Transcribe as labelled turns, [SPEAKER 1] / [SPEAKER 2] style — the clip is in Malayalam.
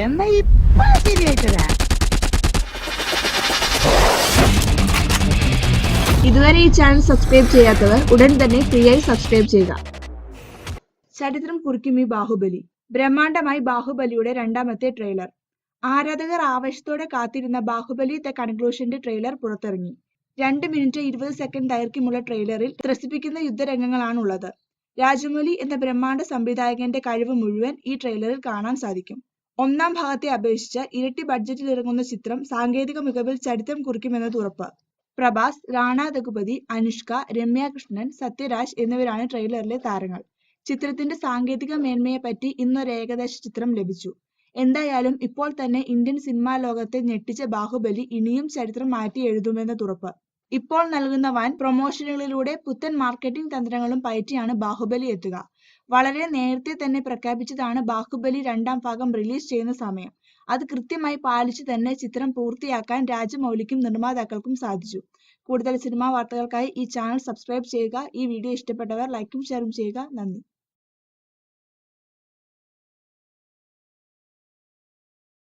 [SPEAKER 1] എന്നാ ഇപ്പൊ ശരിയായിട്ട് തരാം
[SPEAKER 2] ഇതുവരെ ഈ ചാനൽ സബ്സ്ക്രൈബ് ചെയ്യാത്തവർ ഉടൻ തന്നെ ഫ്രീ ആയി സബ്സ്ക്രൈബ് ചെയ്യുക. ചരിത്രം കുറിക്കും ഈ ബാഹുബലി. ബ്രഹ്മാണ്ഡമായി ബാഹുബലിയുടെ രണ്ടാമത്തെ ട്രെയിലർ ആരാധകർ ആവേശത്തോടെ കാത്തിരുന്ന ബാഹുബലി ദ കൺക്ലൂഷന്റെ ട്രെയിലർ പുറത്തിറങ്ങി. രണ്ട് മിനിറ്റ് ഇരുപത് സെക്കൻഡ് ദൈർഘ്യമുള്ള ട്രെയിലറിൽ ത്രസിപ്പിക്കുന്ന യുദ്ധരംഗങ്ങളാണുള്ളത്. രാജമൗലി എന്ന ബ്രഹ്മാണ്ഡ സംവിധായകന്റെ കഴിവ് മുഴുവൻ ഈ ട്രെയിലറിൽ കാണാൻ സാധിക്കും. ഒന്നാം ഭാഗത്തെ അപേക്ഷിച്ച് ഇരട്ടി ബഡ്ജറ്റിൽ ഇറങ്ങുന്ന ചിത്രം സാങ്കേതിക മികവിൽ ചരിത്രം കുറിക്കുമെന്നത് ഉറപ്പ്. പ്രഭാസ് റാണ രഘുപതി അനുഷ്ക രമ്യ കൃഷ്ണൻ സത്യരാജ് എന്നിവരാണ് ട്രെയിലറിലെ താരങ്ങൾ. ചിത്രത്തിന്റെ സാങ്കേതിക മേന്മയെപ്പറ്റി ഇന്നൊരു ഏകദേശ ചിത്രം ലഭിച്ചു. എന്തായാലും ഇപ്പോൾ തന്നെ ഇന്ത്യൻ സിനിമാ ലോകത്തെ ഞെട്ടിച്ച ബാഹുബലി ഇനിയും ചരിത്രം മാറ്റി എഴുതുമെന്ന് ഉറപ്പ്. ഇപ്പോൾ നൽകുന്ന വൻ പ്രൊമോഷനുകളിലൂടെ പുത്തൻ മാർക്കറ്റിംഗ് തന്ത്രങ്ങളും പയറ്റിയാണ് ബാഹുബലി എത്തുക. വളരെ നേരത്തെ തന്നെ പ്രഖ്യാപിച്ചതാണ് ബാഹുബലി രണ്ടാം ഭാഗം റിലീസ് ചെയ്യുന്ന സമയം. അത് കൃത്യമായി പാലിച്ചു തന്നെ ചിത്രം പൂർത്തിയാക്കാൻ രാജമൗലിക്കും നിർമ്മാതാക്കൾക്കും സാധിച്ചു. കൂടുതൽ സിനിമാ വാർത്തകൾക്കായി ഈ ചാനൽ സബ്സ്ക്രൈബ് ചെയ്യുക. ഈ വീഡിയോ ഇഷ്ടപ്പെട്ടവർ ലൈക്കും ഷെയറും ചെയ്യുക. നന്ദി.